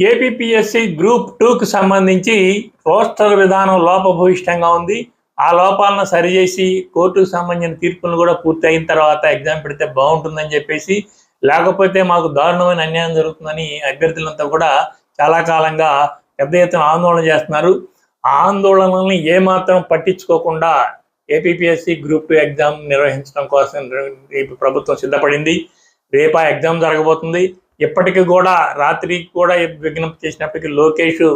APPSC group టూకు సంబంధించి roster విధానం లోపభూయిష్టంగా ఉంది. ఆ లోపాలను సరిచేసి కోర్టుకు సంబంధించిన తీర్పులను కూడా పూర్తి అయిన తర్వాత ఎగ్జామ్ పెడితే బాగుంటుందని చెప్పేసి లేకపోతే మాకు దారుణమైన అన్యాయం జరుగుతుందని అభ్యర్థులంతా కూడా చాలా కాలంగా పెద్ద ఎత్తున ఆందోళన చేస్తున్నారు. ఆందోళనల్ని ఏమాత్రం పట్టించుకోకుండా ఏపీపీఎస్సి గ్రూప్ టూ ఎగ్జామ్ నిర్వహించడం కోసం రేపు ప్రభుత్వం సిద్ధపడింది. రేపు ఆ ఎగ్జామ్ జరగబోతుంది. ఇప్పటికీ కూడా రాత్రికి కూడా విజ్ఞప్తి చేసినప్పటికీ లోకేష్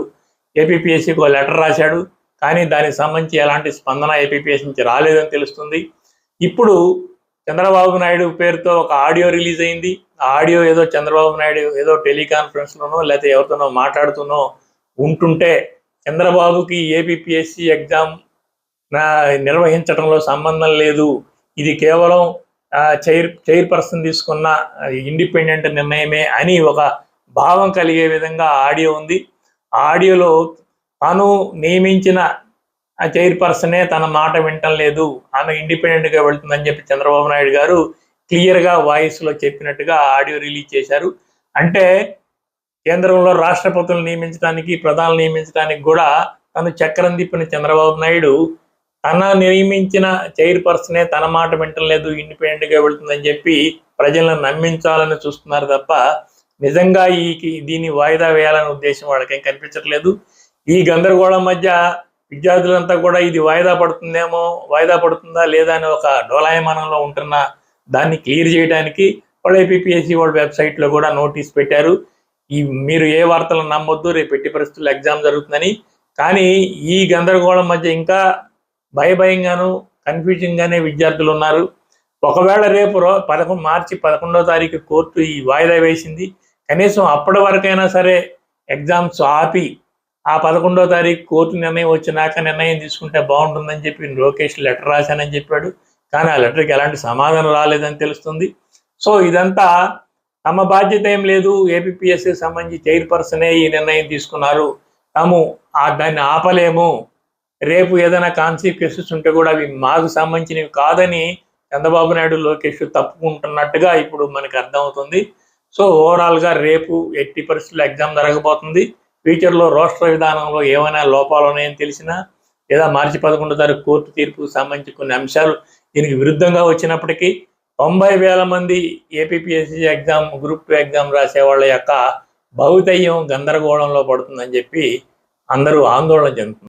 ఏపీపీఎస్సికి ఒక లెటర్ రాశాడు. కానీ దానికి సంబంధించి ఎలాంటి స్పందన ఏపీపీఎస్ నుంచి రాలేదని తెలుస్తుంది. ఇప్పుడు చంద్రబాబు నాయుడు పేరుతో ఒక ఆడియో రిలీజ్ అయింది. ఆ ఆడియో ఏదో చంద్రబాబు నాయుడు ఏదో టెలికాన్ఫరెన్స్లోనో లేకపోతే ఎవరితోనో మాట్లాడుతూనో ఉంటుంటే చంద్రబాబుకి ఏపీపీఎస్సీ ఎగ్జామ్ నా నిర్వహించడంలో సంబంధం లేదు. ఇది కేవలం చైర్ చైర్పర్సన్ తీసుకున్న ఇండిపెండెంట్ నిర్ణయమే అని ఒక భావం కలిగే విధంగా ఆడియో ఉంది. ఆ ఆడియోలో తను నియమించిన ఆ చైర్పర్సనే తన మాట వింటం లేదు. ఆమె ఇండిపెండెంట్గా వెళ్తుందని చెప్పి చంద్రబాబు నాయుడు గారు క్లియర్గా వాయిస్లో చెప్పినట్టుగా ఆడియో రిలీజ్ చేశారు. అంటే కేంద్రంలో రాష్ట్రపతులను నియమించడానికి ప్రధానులు నియమించడానికి కూడా తను చక్రం తిప్పిన చంద్రబాబు నాయుడు తన నియమించిన చైర్పర్సనే తన మాట వింటలేదు ఇండిపెండెంట్గా వెళ్తుందని చెప్పి ప్రజలను నమ్మించాలని చూస్తున్నారు తప్ప నిజంగా ఈ దీన్ని వాయిదా వేయాలనే ఉద్దేశం వాళ్ళకేం కనిపించట్లేదు. ఈ గందరగోళం మధ్య విద్యార్థులంతా కూడా ఇది వాయిదా పడుతుందేమో వాయిదా పడుతుందా లేదా అని ఒక డోలాయమానంలో ఉంటున్న దాన్ని క్లియర్ చేయడానికి వాళ్ళు ఏపీఎస్సి వాళ్ళ వెబ్సైట్లో కూడా నోటీస్ పెట్టారు. ఈ మీరు ఏ వార్తలను నమ్మొద్దు రేపు ఎట్టి పరిస్థితుల్లో ఎగ్జామ్ జరుగుతుందని. కానీ ఈ గందరగోళం మధ్య ఇంకా భయభయంగాను కన్ఫ్యూజింగ్గానే విద్యార్థులు ఉన్నారు ఒకవేళ రేపు పదకొండు మార్చి పదకొండో తారీఖు కోర్టు ఈ వాయిదా వేసింది. కనీసం అప్పటి వరకైనా సరే ఎగ్జామ్స్ ఆపి ఆ పదకొండవ తారీఖు కోర్టు నిర్ణయం వచ్చినాక నిర్ణయం తీసుకుంటే బాగుంటుందని చెప్పి లోకేష్ లెటర్ రాశానని చెప్పాడు. కానీ ఆ లెటర్కి ఎలాంటి సమాధానం రాలేదని తెలుస్తుంది. సో ఇదంతా తమ బాధ్యత ఏం లేదు. ఏపీఎస్సి సంబంధించి చైర్పర్సనే ఈ నిర్ణయం తీసుకున్నారు. తాము దాన్ని ఆపలేము. రేపు ఏదైనా కాన్సిక్వెన్సెస్ ఉంటే కూడా అవి మాకు సంబంధించినవి కాదని చంద్రబాబు నాయుడు లోకేష్ తప్పుకుంటున్నట్టుగా ఇప్పుడు మనకి అర్థమవుతుంది. సో ఓవరాల్గా రేపు ఎట్టి పరిస్థితుల్లో ఎగ్జామ్ జరగబోతుంది. ఫ్యూచర్లో రాష్ట్ర విధానంలో ఏమైనా లోపాలు ఉన్నాయని తెలిసినా లేదా మార్చి పదకొండో తారీఖు కోర్టు తీర్పుకు సంబంధించి కొన్ని అంశాలు దీనికి విరుద్ధంగా వచ్చినప్పటికీ తొంభై వేల మంది APPSC exam group two exam రాసే వాళ్ళ యొక్క భౌతయ్యం గందరగోళంలో పడుతుందని చెప్పి అందరూ ఆందోళన చెందుతున్నారు.